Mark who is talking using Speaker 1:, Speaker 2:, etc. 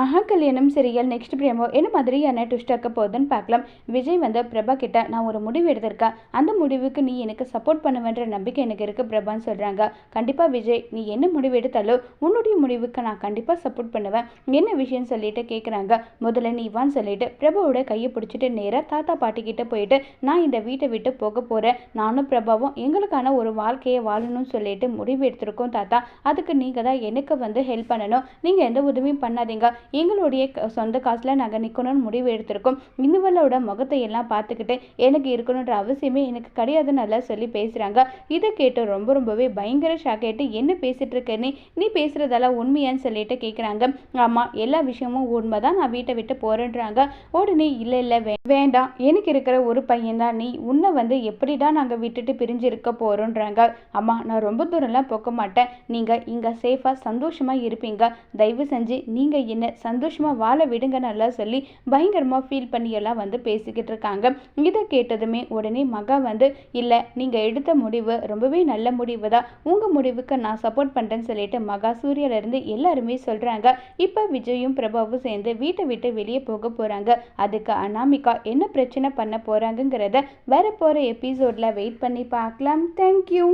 Speaker 1: ஆஹா கல்யாணம் serial next பிரேமோ என்ன மாதிரியான ட்விஸ்ட் ஆக்க போகுதுன்னு பார்க்கலாம். விஜய் வந்து பிரபா கிட்ட நான் ஒரு முடிவு எடுத்திருக்கேன். அந்த முடிவுக்கு நீ எனக்கு சப்போர்ட் பண்ணுவேன்ற நம்பிக்கை எனக்கு இருக்கு பிரபான்னு சொல்கிறாங்க கண்டிப்பாக விஜய் நீ என்ன முடிவு எடுத்தாலும் உன்னுடைய முடிவுக்கு நான் கண்டிப்பாக சப்போர்ட் பண்ணுவேன். என்ன விஷயம்னு சொல்லிட்டு கேட்குறாங்க முதல்ல நீ வான்னு சொல்லிட்டு பிரபாவோட கையை பிடிச்சிட்டு நேராக தாத்தா பாட்டி கிட்ட போயிட்டு நான் இந்த வீட்டை விட்டு போக போகிறேன் நானும் பிரபாவும் எங்களுக்கான ஒரு வாழ்க்கையை வாழணும்னு சொல்லிட்டு முடிவு எடுத்திருக்கோம் தாத்தா. அதுக்கு நீங்கள் தான் எனக்கு வந்து ஹெல்ப் பண்ணணும். நீங்கள் எந்த உதவியும் பண்ணாதீங்க. எங்களுடைய க- சொந்த காசில் நாங்கள் நிற்கணும்னு முடிவு எடுத்திருக்கோம். இந்துவலோட முகத்தை எல்லாம் பார்த்துக்கிட்டு எனக்கு இருக்கணுன்ற அவசியமே எனக்கு கிடையாதுன்னு நல்லா சொல்லி பேசுகிறாங்க இதை கேட்டு ரொம்ப ரொம்பவே பயங்கர ஷாக் ஆகிட்டு என்ன பேசிகிட்டு இருக்கேன்னு நீ பேசுகிறதெல்லாம் உண்மையான்னு சொல்லிட்டு கேட்குறாங்க ஆமாம் எல்லா விஷயமும் உண்மை தான் நான் வீட்டை விட்டு போகிறேன்றாங்க உடனே இல்லை இல்லை வேண்டாம். எனக்கு இருக்கிற ஒரு பையன்தான் நீ. உன்னை வந்து எப்படிடா நாங்கள் விட்டுட்டு பிரிஞ்சு இருக்க போகிறோன்றாங்க அம்மா நான் ரொம்ப தூரம்லாம் போக மாட்டேன். நீங்கள் இங்கே சேஃபாக சந்தோஷமாக இருப்பீங்க. தயவு செஞ்சு நீங்கள் என்ன சந்தோஷமாக வாழ விடுங்க நல்லா சொல்லி பயங்கரமாக ஃபீல் பண்ணியெல்லாம் வந்து பேசிக்கிட்டு இருக்காங்க. இதை கேட்டதுமே உடனே மகா வந்து இல்லை நீங்கள் எடுத்த முடிவு ரொம்பவே நல்ல முடிவு தான். உங்கள் முடிவுக்கு நான் சப்போர்ட் பண்ணுறேன்னு சொல்லிட்டு மகா சூர்யாலேருந்து எல்லாருமே சொல்கிறாங்க இப்போ விஜயும் பிரபாவும் சேர்ந்து வீட்டை விட்டு வெளியே போக போகிறாங்க அதுக்கு அனாமிகா என்ன பிரச்சனை பண்ண போகிறாங்கங்கிறத வரப்போகிற எபிசோடில் வெயிட் பண்ணி பார்க்கலாம். தேங்க்யூ